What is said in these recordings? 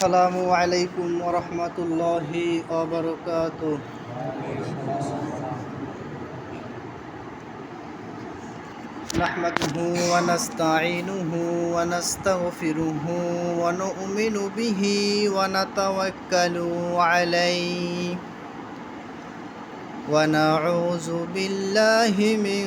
আসসালামু আলাইকুম রহমতুল্লাহি অবরকাত نحمده ونستعينه ونستغفره ونؤمن به ونتوكل عليه ونعوذ بالله من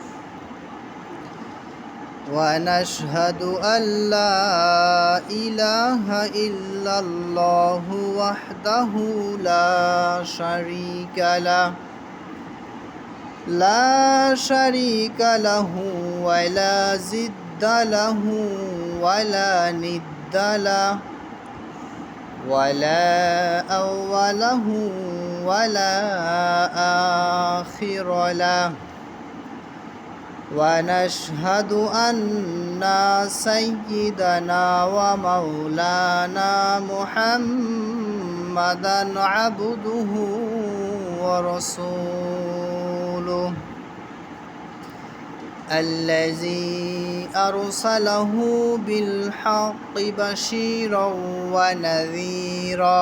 ونشهد أن لا إله إلا الله وحده لا شريك له. لا شريك له ولا زد له ولا ند له ولا أوله ولا آخر له. ونشهد أن سيدنا ومولانا محمدا عبده ورسوله الذي أرسله بالحق بشيرا ونذيرا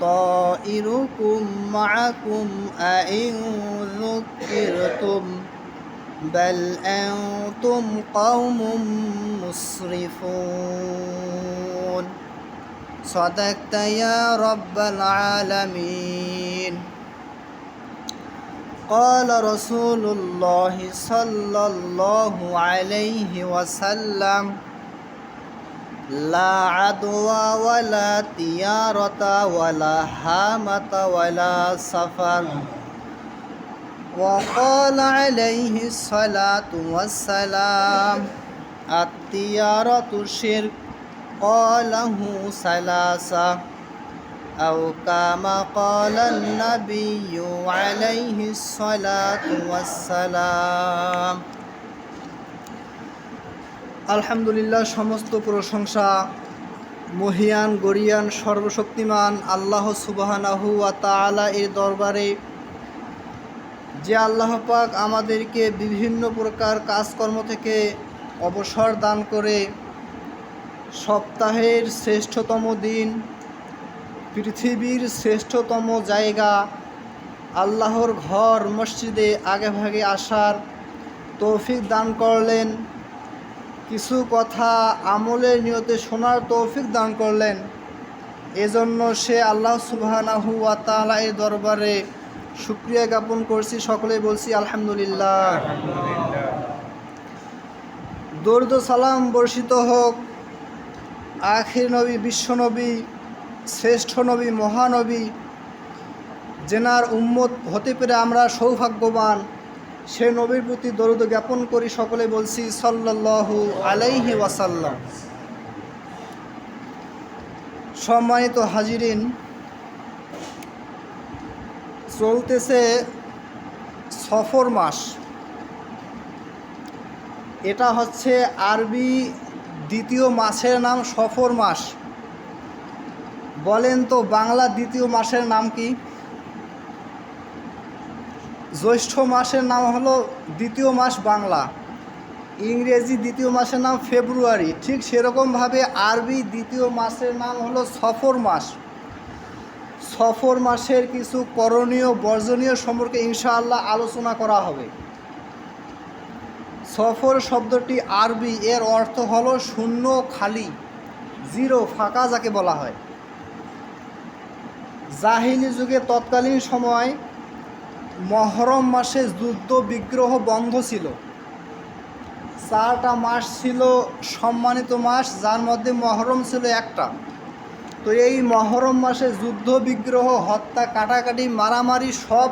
طائركم معكم أئن ذكرتم بل أنتم قوم مسرفون. صدقت يا رب العالمين. قال رسول الله صلى الله عليه وسلم لا عدوى ولا تيارة ولا هامة ولا سفر. وقال عليه الصلاة والسلام التيارة شرك. قاله ثلاثة. أو كما قال النبي عليه الصلاة والسلام. আলহামদুলিল্লাহ, সমস্ত প্রশংসা। মহিয়ান, গরিয়ান, সর্বশক্তিমান আল্লাহ সুবাহানাহু তাআলা এর দরবারে। যে আল্লাহ পাক আমাদেরকে বিভিন্ন প্রকার কাজকর্ম থেকে অবসর দান করে সপ্তাহের শ্রেষ্ঠতম দিন, পৃথিবীর শ্রেষ্ঠতম জায়গা, আল্লাহর ঘর মসজিদে আগে ভাগে আসার তৌফিক দান করলেন। কিছু কথা আমলের নিয়তে শোনার তৌফিক দান করলেন। এজন্য সে আল্লাহ সুবাহানাহু এর দরবারে শুক্রিয়া জ্ঞাপন করছি সকলে বলছি আলহামদুলিল্লাহ। দর্দ সালাম বর্ষিত হোক, আখির নবী বিশ্বনবী শ্রেষ্ঠ নবী, মহানবী জেনার উম্মত হতে পেরে আমরা সৌভাগ্যবান। সে নবীর প্রতি দরুদ জ্ঞাপন করি, সকলে বলছি সাল্লাল্লাহু আলাইহি ওয়াসাল্লাম। সম্মানিত হাজিরিন, চলতেছে সফর মাস। এটা হচ্ছে আরবি দ্বিতীয় মাসের নাম সফর মাস। বলেন তো বাংলা দ্বিতীয় মাসের নাম কি? জ্যৈষ্ঠ মাসের নাম হলো দ্বিতীয় মাস বাংলা। ইংরেজি দ্বিতীয় মাসের নাম ফেব্রুয়ারি। ঠিক সেরকমভাবে আরবি দ্বিতীয় মাসের নাম হলো সফর মাস। সফর মাসের কিছু করণীয়, বর্জনীয় সম্পর্কে ইনশাআল্লাহ আলোচনা করা হবে। সফর শব্দটি আরবি, এর অর্থ হলো শূন্য, খালি, জিরো, ফাঁকা যাকে বলা হয়। জাহিলি যুগে তৎকালীন সময় মহরম মাসে যুদ্ধ বিগ্রহ বন্ধ ছিল। চারটা মাস ছিল সম্মানিত মাস, যার মধ্যে মহরম ছিল একটা। তো এই মহরম মাসে যুদ্ধ বিগ্রহ, হত্যা, কাটাকাটি, মারামারি সব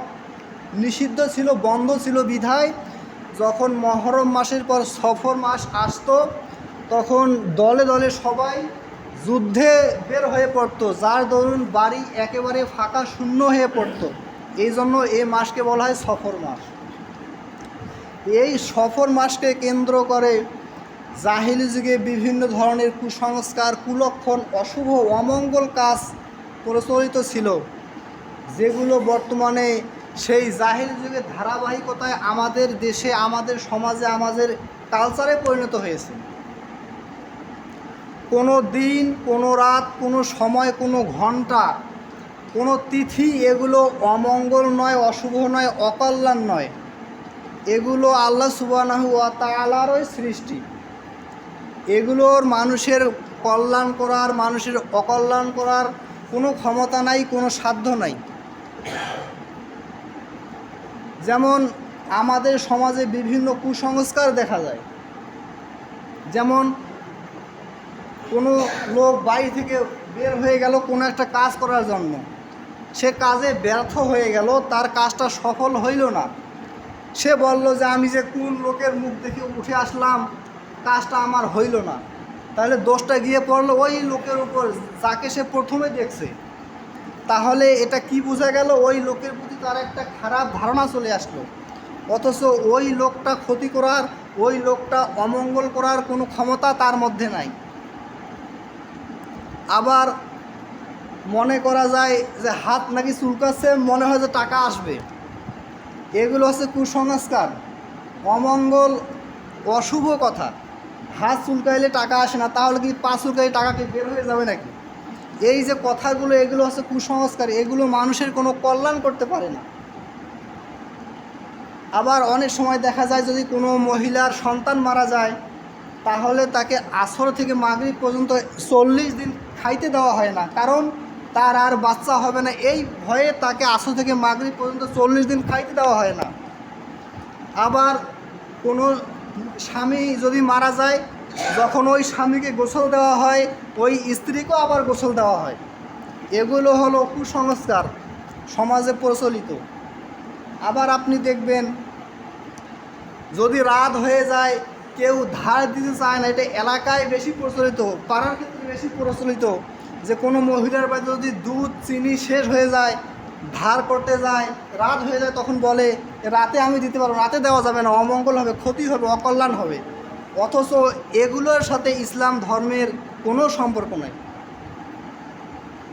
নিষিদ্ধ ছিল, বন্ধ ছিল বিধায়। যখন মহরম মাসের পর সফর মাস আসতো, তখন দলে দলে সবাই যুদ্ধে বের হয়ে পড়তো, যার দরুন বাড়ি একেবারে ফাঁকা, শূন্য হয়ে পড়তো। এই জন্য এই মাসকে বলা হয় সফর মাস। এই সফর মাসকে কেন্দ্র করে জাহিলি যুগে বিভিন্ন ধরনের কুসংস্কার, কুলক্ষণ, অশুভ অমঙ্গল কাজ প্রচলিত ছিল, যেগুলো বর্তমানে সেই জাহিল যুগের ধারাবাহিকতায় আমাদের দেশে, আমাদের সমাজে, আমাদের কালচারে পরিণত হয়েছে। কোনো দিন, কোনো রাত, কোনো সময়, কোনো ঘণ্টা কোনো তিথি এগুলো অমঙ্গল নয়, অশুভ নয়, অকল্যাণ নয়। এগুলো আল্লাহ সুবানাহু তালারই সৃষ্টি। এগুলোর মানুষের কল্যাণ করার, মানুষের অকল্যাণ করার কোনো ক্ষমতা নাই, কোনো সাধ্য নাই। যেমন আমাদের সমাজে বিভিন্ন কুসংস্কার দেখা যায়। যেমন কোনো লোক বাড়ি থেকে বের হয়ে গেল কোনো একটা কাজ করার জন্য। সে কাজে ব্যর্থ হয়ে গেল, তার কাজটা সফল হইল না। সে বলল যে, আমি যে কোন লোকের মুখ দেখে উঠে আসলাম, কাজটা আমার হইল না। তাহলে দোষটা গিয়ে পড়ল ওই লোকের উপর, যাকে সে প্রথমে দেখছে। তাহলে এটা কি বোঝা গেল? ওই লোকের প্রতি তার একটা খারাপ ধারণা চলে আসলো। অথচ ওই লোকটা ক্ষতি করার, ওই লোকটা অমঙ্গল করার কোনো ক্ষমতা তার মধ্যে নাই। আবার মনে করা যায় যে হাত নাকি চুলকাচ্ছে, মনে হয় যে টাকা আসবে। এগুলো হচ্ছে কুসংস্কার। অমঙ্গল, অশুভ কথা। হাত চুলকাইলে টাকা আসে না, তাহলে কি পা চুলকাইলে টাকা কি বের হয়ে যাবে নাকি? এই যে কথাগুলো, এগুলো হচ্ছে কুসংস্কার। এগুলো মানুষের কোনো কল্যাণ করতে পারে না। আবার অনেক সময় দেখা যায় যদি কোনো মহিলার সন্তান মারা যায়, তাহলে তাকে আসর থেকে মাগরিব পর্যন্ত চল্লিশ দিন খাইতে দেওয়া হয় না। কারণ তার আর বাচ্চা হবে না। এই ভয়ে তাকে আসর থেকে মাগরিব পর্যন্ত চল্লিশ দিন খাইতে দেওয়া হয় না। আবার কোনো স্বামী যদি মারা যায়, যখন ওই স্বামীকে গোসল দেওয়া হয়, ওই স্ত্রীকেও আবার গোসল দেওয়া হয়। এগুলো হলো কুসংস্কার, সমাজে প্রচলিত। আবার আপনি দেখবেন, যদি রাত হয়ে যায়, কেউ ধার দিতে চায় না, এটা এলাকায় বেশি প্রচলিত, পাড়ার ক্ষেত্রে বেশি প্রচলিত। যে কোনো মহিলার বাড়িতে যদি দুধ, চিনি শেষ হয়ে যায়, ধার করতে যায়, রাত হয়ে যায়, তখন বলে, রাতে আমি দিতে পারব রাতে দেওয়া যাবে না, অমঙ্গল হবে, ক্ষতি হবে, অকল্যাণ হবে। অথচ এগুলোর সাথে ইসলাম ধর্মের কোনো সম্পর্ক নাই।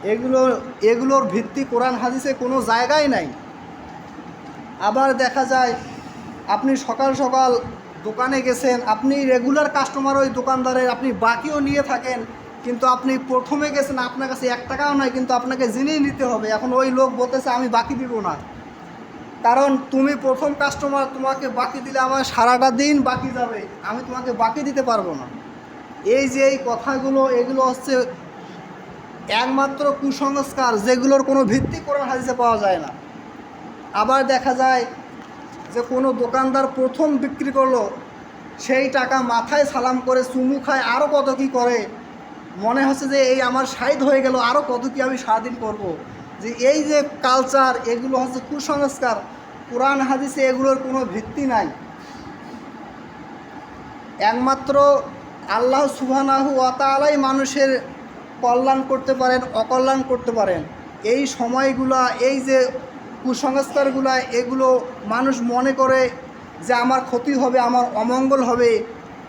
এগুলো, এগুলোর ভিত্তি কোরআন, হাদিসে কোনো জায়গায় নাই। আবার দেখা যায়, আপনি সকাল সকাল দোকানে গেছেন, আপনি রেগুলার কাস্টমার ওই দোকানদারের, আপনি বাকিও নিয়ে থাকেন কিন্তু আপনি প্রথমে গেছেন, আপনার কাছে এক টাকাও নাই, কিন্তু আপনাকে জেনেই নিতে হবে। এখন ওই লোক বলতেছে, আমি বাকি দিব না। কারণ তুমি প্রথম কাস্টমার তোমাকে বাকি দিলে আমার সারাটা দিন বাকি যাবে। আমি তোমাকে বাকি দিতে পারব না। এই যে এই কথাগুলো, এগুলো হচ্ছে একমাত্র কুসংস্কার, যেগুলোর কোনো ভিত্তি কোরআন হাদিসে পাওয়া যায় না। আবার দেখা যায় যে কোনো দোকানদার প্রথম বিক্রি করল, সেই টাকা মাথায় সালাম করে চুমু খায় আরও কত কী করে মনে হচ্ছে যে এই আমার সাইড হয়ে গেল আরও কত কি আমি সারাদিন করব। যে এই যে কালচার এগুলো হচ্ছে কুসংস্কার। কোরআন, হাদিসে এগুলোর কোনো ভিত্তি নাই। একমাত্র আল্লাহ সুবহানাহু ওয়া তাআলাই মানুষের কল্যাণ করতে পারেন, অকল্যাণ করতে পারেন। এই সময়গুলা, এই যে কুসংস্কারগুলা, এগুলো মানুষ মনে করে যে আমার ক্ষতি হবে, আমার অমঙ্গল হবে।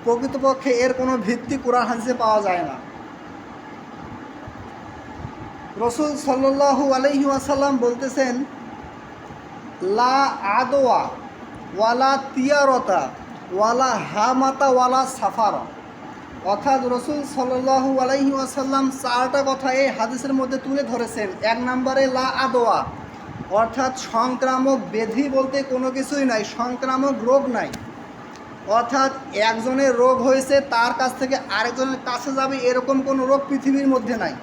প্রকৃতপক্ষে এর কোনো ভিত্তি কোরআন, হাদিসে পাওয়া যায় না। রসুল সাল্লাল্লাহু আলাইহি ওয়াসাল্লাম বলতেছেন, লা আদোয়া ওয়ালা তিয়ারতা ওয়ালা হামাতা ওয়ালা সাফার। অর্থাৎ রসুল সাল্লাহু আলাইহি ওয়াসাল্লাম চারটা কথা এই হাদিসের মধ্যে তুলে ধরেছেন। এক নম্বরে, লা আদোয়া অর্থাৎ সংক্রামক ব্যাধি বলতে কোনো কিছুই নাই, সংক্রামক রোগ নাই। অর্থাৎ একজনের রোগ হয়েছে, তার কাছ থেকে আরেকজনের কাছে যাবে, এরকম কোনো রোগ পৃথিবীর মধ্যে নাই।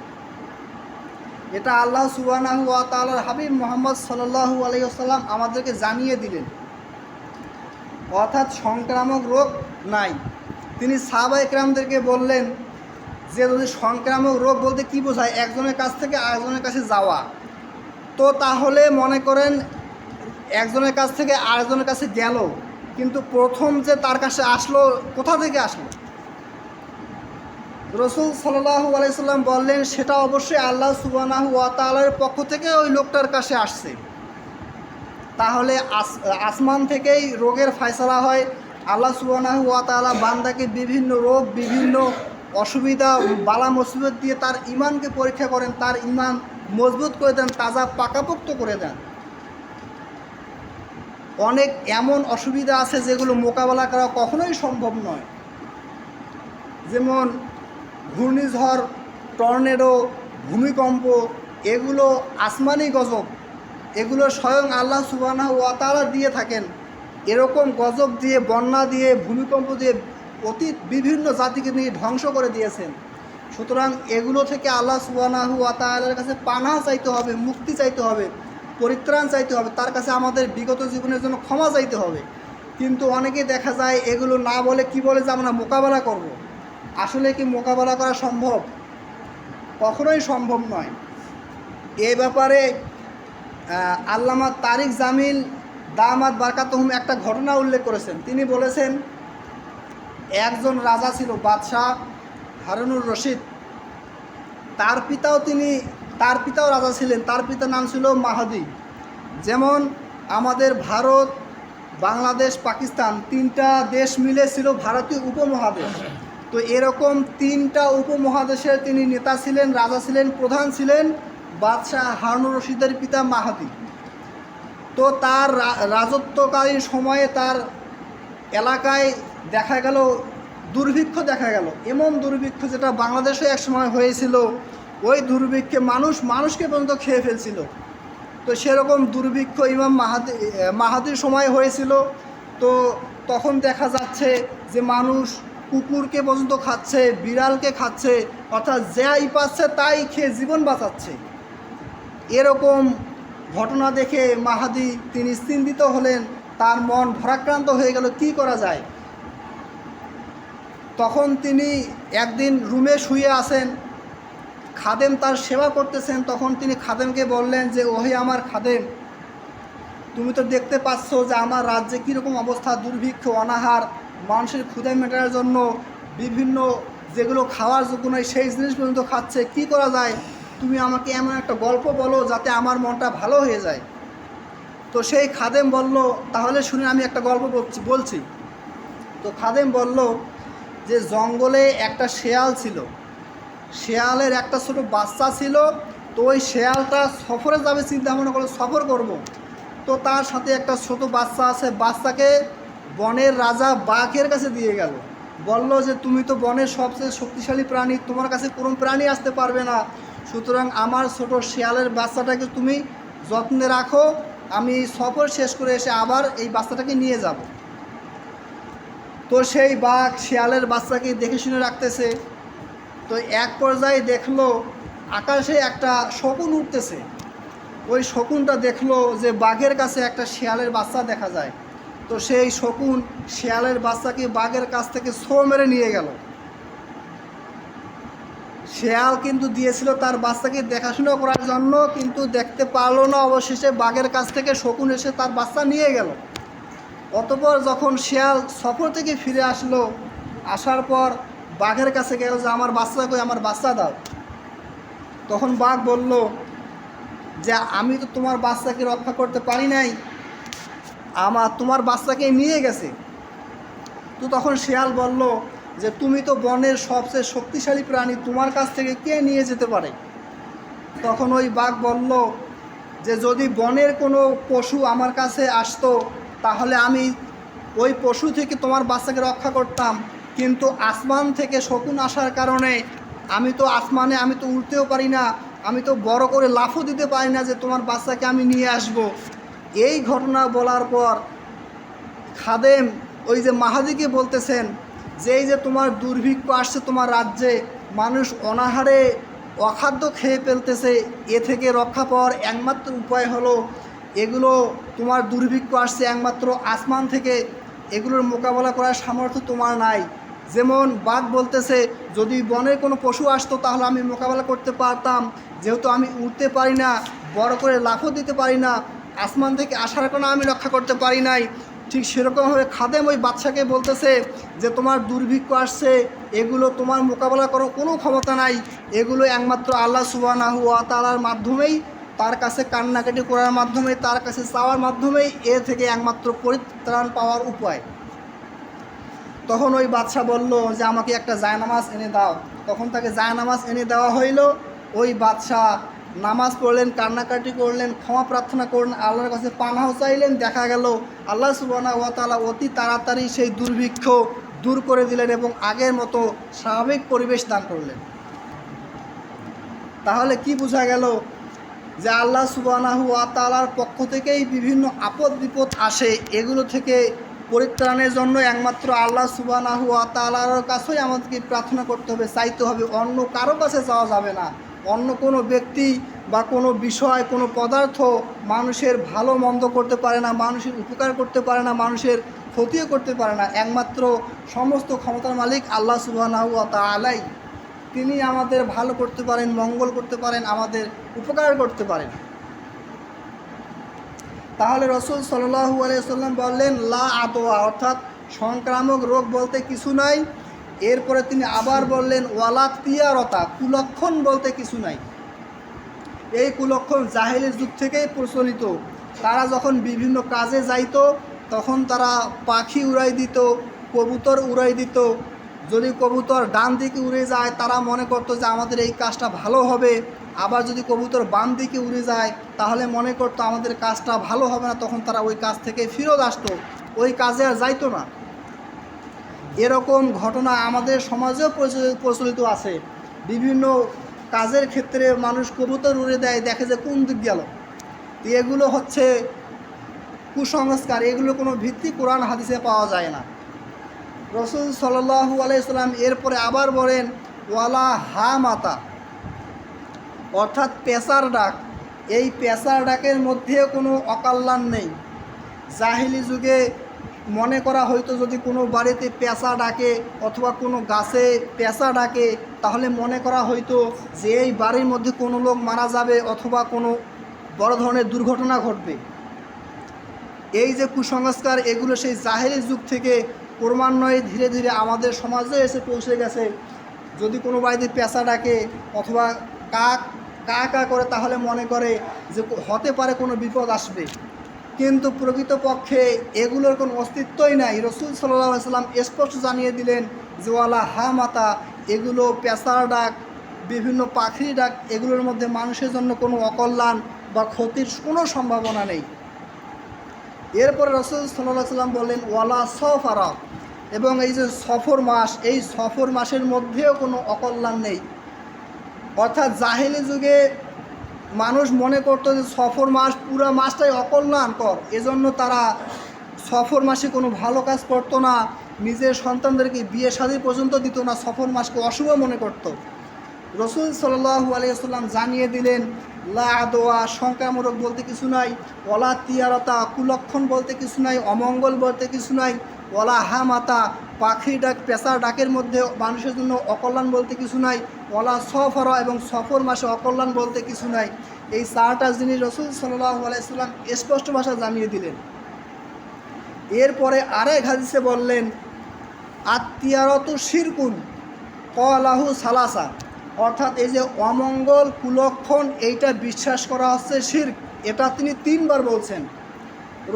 এটা আল্লাহ সুবানাহু তালার হাবিব মোহাম্মদ সাল্লাহু আলাইসাল্লাম আমাদেরকে জানিয়ে দিলেন। অর্থাৎ সংক্রামক রোগ নাই। তিনি সাহাবা একরামদেরকে বললেন যে, যদি সংক্রামক রোগ বলতে কি বোঝায়? একজনের কাছ থেকে আরেকজনের কাছে যাওয়া। তো তাহলে মনে করেন একজনের কাছ থেকে আরেকজনের কাছে গেল। কিন্তু প্রথম যে তার কাছে আসলো, কোথা থেকে আসলো? রসুল সাল্লাহু আলাইসাল্লাম বললেন, সেটা অবশ্যই আল্লাহ সুবানাহু ওয়াতালার পক্ষ থেকে ওই লোকটার কাছে আসছে। তাহলে আস- আসমান থেকেই রোগের ফয়সলা হয়। আল্লাহ সুবানাহু ওয়াতালা বান্দাকে বিভিন্ন রোগ, বিভিন্ন অসুবিধা, বালা মুসিবত দিয়ে তার ইমানকে পরীক্ষা করেন, তার ইমান মজবুত করে দেন, তাজা পাকাপোক্ত করে দেন। অনেক এমন অসুবিধা আছে যেগুলো মোকাবেলা করা কখনোই সম্ভব নয়। যেমন ঘূর্ণিঝড়, টর্নেডো, ভূমিকম্প, এগুলো আসমানি গজব। এগুলো স্বয়ং আল্লাহ সুবানা ওয়াতালা দিয়ে থাকেন। এরকম গজব দিয়ে, বন্যা দিয়ে, ভূমিকম্প দিয়ে অতীত বিভিন্ন জাতিকে তিনি ধ্বংস করে দিয়েছেন। সুতরাং এগুলো থেকে আল্লাহ সুবানাহু ওয়াতালার কাছে পানা চাইতে হবে, মুক্তি চাইতে হবে, পরিত্রাণ চাইতে হবে, তার কাছে আমাদের বিগত জীবনের জন্য ক্ষমা চাইতে হবে। কিন্তু অনেকে দেখা যায় এগুলো না বলে কি বলে যে আমরা মোকাবেলা করব। আসলে কি মোকাবেলা করা সম্ভব? কখনোই সম্ভব নয়। এ ব্যাপারে আল্লামা তারিক জামিল দামাত বারকাতহুম একটা ঘটনা উল্লেখ করেছেন। তিনি বলেছেন, একজন রাজা ছিল বাদশাহ হারুনুর রশিদ। তার পিতাও তিনি, তার পিতাও রাজা ছিলেন। তার পিতার নাম ছিল মাহাদি। যেমন আমাদের ভারত, বাংলাদেশ, পাকিস্তান তিনটা দেশ মিলে ছিল ভারতীয় উপমহাদেশ। তো এরকম তিনটা উপমহাদেশের তিনি নেতা ছিলেন, রাজা ছিলেন, প্রধান ছিলেন বাদশাহ হারুনুর রশিদের পিতা মাহাদি। তো তার রাজত্বকালীন সময়ে তার এলাকায় দেখা গেল, দুর্ভিক্ষ দেখা গেল। এমন দুর্ভিক্ষ যেটা বাংলাদেশে এক সময় হয়েছিল, ওই দুর্ভিক্ষে মানুষ, মানুষকে পর্যন্ত খেয়ে ফেলছিল। তো সেরকম দুর্ভিক্ষ ইমাম মাহাদি, মাহাদির সময় হয়েছিল। তো তখন দেখা যাচ্ছে যে মানুষ কুকুরকে পর্যন্ত খাচ্ছে, বিড়ালকে খাচ্ছে, অর্থাৎ যাই পাচ্ছে তাই খেয়ে জীবন বাঁচাচ্ছে। এরকম ঘটনা দেখে মাহাদি তিনি চিন্তিত হলেন, তার মন ভরাক্রান্ত হয়ে গেল, কি করা যায়? তখন তিনি একদিন রুমে শুয়ে আছেন, খাদেম তার সেবা করতেছেন, তখন তিনি খাদেমকে বললেন যে, ওহে আমার খাদেম, তুমি তো দেখতে পাচ্ছ যে আমার রাজ্যে কীরকম অবস্থা, দুর্ভিক্ষ, অনাহার মানুষের ক্ষুদে মেটানোর জন্য বিভিন্ন যেগুলো খাওয়ার যোগ্য নয়, সেই জিনিস পর্যন্ত খাচ্ছে। কি করা যায়? তুমি আমাকে এমন একটা গল্প বলো যাতে আমার মনটা ভালো হয়ে যায়। তো সেই খাদেম বলল, তাহলে শুনে আমি একটা গল্প বলছি বলছি। তো খাদেম বলল যে জঙ্গলে একটা শেয়াল ছিল। শেয়ালের একটা ছোট বাচ্চা ছিল। তো ওই শেয়ালটা সফরে যাবে চিন্তা ভাবনা করে সফর করব। তো তার সাথে একটা ছোট বাচ্চা আছে। বাচ্চাকে বনের রাজা বাঘের কাছে দিয়ে গেল। বলল যে, তুমি তো বনের সবচেয়ে শক্তিশালী প্রাণী, তোমার কাছে কোনো প্রাণী আসতে পারবে না। সুতরাং আমার ছোট শেয়ালের বাচ্চাটাকে তুমি যত্নে রাখো, আমি সফর শেষ করে এসে আবার এই বাচ্চাটাকে নিয়ে যাব। তো সেই বাঘ শেয়ালের বাচ্চাকে দেখে শুনে রাখতেছে। তো এক পর্যায়ে দেখল, আকাশে একটা শকুন উঠতেছে। ওই শকুনটা দেখল যে, বাঘের কাছে একটা শেয়ালের বাচ্চা দেখা যায়। তো সেই শকুন শেয়ালের বাচ্চাকে বাঘের কাছ থেকে ছো মেরে নিয়ে গেল। শেয়াল কিন্তু দিয়েছিল তার বাচ্চাকে দেখাশোনা করার জন্য, কিন্তু দেখতে পারল না, অবশেষে বাঘের কাছ থেকে শকুন এসে তার বাচ্চা নিয়ে গেল। অতপর যখন শেয়াল সফর থেকে ফিরে আসলো, আসার পর বাঘের কাছে গেল যে, আমার বাচ্চা কই? আমার বাচ্চা দাও। তখন বাঘ বলল যে, আমি তো তোমার বাচ্চাকে রক্ষা করতে পারি নাই আমার, তোমার বাচ্চাকে নিয়ে গেছে। তো তখন শিয়াল বলল যে, তুমি তো বনের সবচেয়ে শক্তিশালী প্রাণী, তোমার কাছ থেকে কে নিয়ে যেতে পারে? তখন ওই বাঘ বলল যে, যদি বনের কোনো পশু আমার কাছে আসতো, তাহলে আমি ওই পশু থেকে তোমার বাচ্চাকে রক্ষা করতাম। কিন্তু আসমান থেকে শকুন আসার কারণে আমি তো আসমানে, আমি তো উঠতেও পারি না। আমি তো বড় করে লাফও দিতে পারি না যে, তোমার বাচ্চাকে আমি নিয়ে আসব। এই ঘটনা বলার পর খাদেম ওই যে মাহাদিকে বলতেছেন যে এই যে তোমার দুর্ভিক্ষ আসছে তোমার রাজ্যে, মানুষ অনাহারে অখাদ্য খেয়ে ফেলতেছে, এ থেকে রক্ষা পাওয়ার একমাত্র উপায় হলো এগুলো তোমার দুর্ভিক্ষ আসছে একমাত্র আসমান থেকে, এগুলোর মোকাবেলা করার সামর্থ্য তোমার নাই। যেমন বাঘ বলতেছে, যদি বনের কোনো পশু আসতো তাহলে আমি মোকাবেলা করতে পারতাম, যেহেতু আমি উঠতে পারি না, বড় করে লাফও দিতে পারি না আসমান থেকে আসার কোনো আমি রক্ষা করতে পারি নাই। ঠিক সেরকমভাবে খাদেম ওই বাচ্চাকে বলতেছে যে, তোমার দুর্ভিক্ষ আসছে, এগুলো তোমার মোকাবেলা করার কোনো ক্ষমতা নাই। এগুলো একমাত্র আল্লাহ সুবানাহু তালার মাধ্যমেই, তার কাছে কান্নাকাটি করার মাধ্যমে তার কাছে চাওয়ার মাধ্যমেই এ থেকে একমাত্র পরিত্রাণ পাওয়ার উপায়। তখন ওই বাদশা বলল যে, আমাকে একটা জায়নামাজ এনে দাও। তখন তাকে জায়নামাজ এনে দেওয়া হইল। ওই বাদশা নামাজ পড়লেন, কান্নাকাটি করলেন, ক্ষমা প্রার্থনা করলেন, আল্লাহর কাছে পানাও চাইলেন, দেখা গেল আল্লাহ সুবানা ওয়াতালা অতি তাড়াতাড়ি সেই দুর্ভিক্ষ দূর করে দিলেন এবং আগের মতো স্বাভাবিক পরিবেশ দান করলেন। তাহলে কি বোঝা গেল যে আল্লাহ সুবানাহু তালার পক্ষ থেকেই বিভিন্ন আপদ বিপদ আসে, এগুলো থেকে পরিত্রাণের জন্য একমাত্র আল্লাহ সুবানাহু তালার কাছেই আমাদেরকে প্রার্থনা করতে হবে, চাইতে হবে অন্য কারও কাছে যাওয়া যাবে না। অন্য কোনো ব্যক্তি বা কোনো বিষয়, কোনো পদার্থ মানুষের ভালো, মন্দ করতে পারে না, মানুষের উপকার করতে পারে না, মানুষের ক্ষতিও করতে পারে না। একমাত্র সমস্ত ক্ষমতার মালিক আল্লাহ সুবানাহু তালাই তিনি আমাদের ভালো করতে পারেন, মঙ্গল করতে পারেন, আমাদের উপকার করতে পারেন। তাহলে রসুল সাল্লাহু আলাইসাল্লাম বললেন, লা আতোয়া অর্থাৎ সংক্রামক রোগ বলতে কিছু নাই। এরপরে তিনি আবার বললেন, ওয়ালা তিয়ারতা কুলক্ষণ বলতে কিছু নাই। এই কুলক্ষণ জাহেলের যুগ থেকেই প্রচলিত। তারা যখন বিভিন্ন কাজে যাইত, তখন তারা পাখি উড়াই দিত, কবুতর উড়াই দিত। যদি কবুতর ডান দিকে উড়ে যায়, তারা মনে করতো যে আমাদের এই কাজটা ভালো হবে। আবার যদি কবুতর বাম দিকে উড়ে যায়, তাহলে মনে করতো আমাদের কাজটা ভালো হবে না, তখন তারা ওই কাজ থেকে ফিরত আসতো। ওই কাজে আর যাইতো না। এরকম ঘটনা আমাদের সমাজেও প্রচলিত- আছে। বিভিন্ন কাজের ক্ষেত্রে মানুষ কবুতর উড়ে দেয়, দেখে যে কোন দিক গেল। এগুলো হচ্ছে কুসংস্কার এগুলো কোনো ভিত্তি কোরআন হাদিসে পাওয়া যায় না। রসুল সাল্লাহু আলাইসাল্লাম এরপরে আবার বলেন, ওয়ালা হা মাতা অর্থাৎ পেশার ডাক। এই পেশার ডাকের মধ্যে কোনো অকল্যাণ নেই। জাহিলি যুগে মনে করা হয়তো যদি কোনো বাড়িতে পেশা ডাকে অথবা কোনো গাছে পেশা ডাকে, তাহলে মনে করা হয়তো যে এই বাড়ির মধ্যে কোনো লোক মারা যাবে অথবা কোনো বড় ধরনের দুর্ঘটনা ঘটবে। এই যে কুসংস্কার, এগুলো সেই জাহেরি যুগ থেকে ক্রমান্বয়ে ধীরে ধীরে আমাদের সমাজে এসে পৌঁছে গেছে। যদি কোনো বাড়িতে পেশা ডাকে অথবা কাক, কা কা করে, তাহলে মনে করে যে হতে পারে কোনো বিপদ আসবে। কিন্তু প্রকৃতপক্ষে এগুলোর কোনো অস্তিত্বই নাই। রসুল সাল্লাহ সাল্লাম স্পষ্ট জানিয়ে দিলেন যে, ওয়ালা হা মাতা এগুলো পেশার ডাক, বিভিন্ন পাখির ডাক, এগুলোর মধ্যে মানুষের জন্য কোনো অকল্যাণ বা ক্ষতির কোনো সম্ভাবনা নেই। এরপরে রসুল সাল্লাহ সাল্লাম বললেন, ওয়ালা সফারা এবং এই যে সফর মাস, এই সফর মাসের মধ্যেও কোনো অকল্যাণ নেই। অর্থাৎ জাহেলি যুগে মানুষ মনে করতো যে সফর মাস, পুরো মাসটাই অকল্যাণকর এজন্য তারা সফর মাসে কোনো ভালো কাজ করতো না, নিজের সন্তানদেরকে বিয়ে শাদী পর্যন্ত দিত না, সফর মাসকে অশুভ মনে করতো। রসুল সাল্লাহু আলিয়াল্লাম জানিয়ে দিলেন, লা দোয়া সংক্রামক বলতে কিছু নাই অলা তিয়ারতা, কুলক্ষণ বলতে কিছু নাই, অমঙ্গল বলতে কিছু নাই অলা হা মাতা পাখি ডাক পেশার ডাকের মধ্যে মানুষের জন্য অকল্যাণ বলতে কিছু নাই ওলা সফর এবং সফর মাসে অকল্যাণ বলতে কিছু নাই। এই চারটা জিনিস রসুল সাল্লাহু আলাইসাল্লাম স্পষ্ট ভাষা জানিয়ে দিলেন। এরপরে আরেক হাদিসে বললেন আত্মীয়ারত শিরকুন কলাহু সালাসা। অর্থাৎ এই যে অমঙ্গল কুলক্ষণ, এইটা বিশ্বাস করা হচ্ছে শির এটা তিনি তিনবার বলছেন।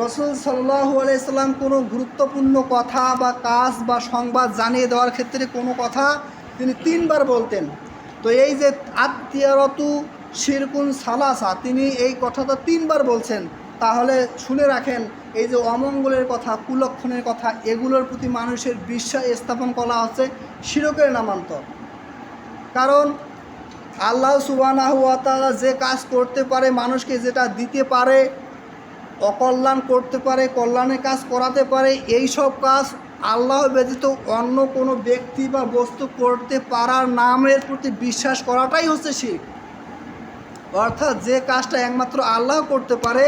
রসুল সাল্লাহু আলাইসাল্লাম কোনো গুরুত্বপূর্ণ কথা বা কাজ বা সংবাদ জানিয়ে দেওয়ার ক্ষেত্রে কোনো কথা তিনি তিনবার বলতেন, তো এই যে আত্মীয়রতু শিরকুন সালাসা, তিনি এই কথাটা তিনবার বলছেন। তাহলে শুনে রাখেন, এই যে অমঙ্গলের কথা, কুলক্ষণের কথা, এগুলোর প্রতি মানুষের বিশ্বাস স্থাপন করা হচ্ছে শিরকের নামান্তর। কারণ আল্লাহ সুবানাহুয়াতালা যে কাজ করতে পারে, মানুষকে যেটা দিতে পারে, অকল্যাণ করতে পারে, কল্যাণের কাজ করাতে পারে, এই সব কাজ আল্লাহ ব্যতীত অন্য কোনো ব্যক্তি বা বস্তু করতে পারার নামের প্রতি বিশ্বাস করাটাই হচ্ছে শিখ অর্থাৎ যে কাজটা একমাত্র আল্লাহ করতে পারে,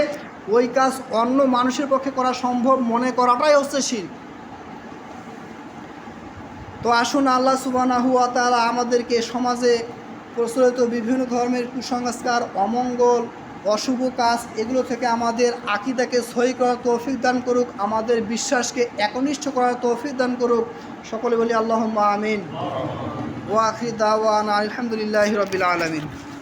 ওই কাজ অন্য মানুষের পক্ষে করা সম্ভব মনে করাটাই হচ্ছে শিখ তো আসুন আল্লাহ সুবানাহু তাআলা আমাদেরকে সমাজে প্রচলিত বিভিন্ন ধর্মের কুসংস্কার, অমঙ্গল অশুভ কাজ, এগুলো থেকে আমাদের আকিদাকে সহি করার তৌফিক দান করুক, আমাদের বিশ্বাসকে একনিষ্ঠ করার তৌফিক দান করুক। সকলে বলি আল্লাহ আমিন। ও আখরি দাওয়ান আলহামদুলিল্লাহ রবিল আলমিন।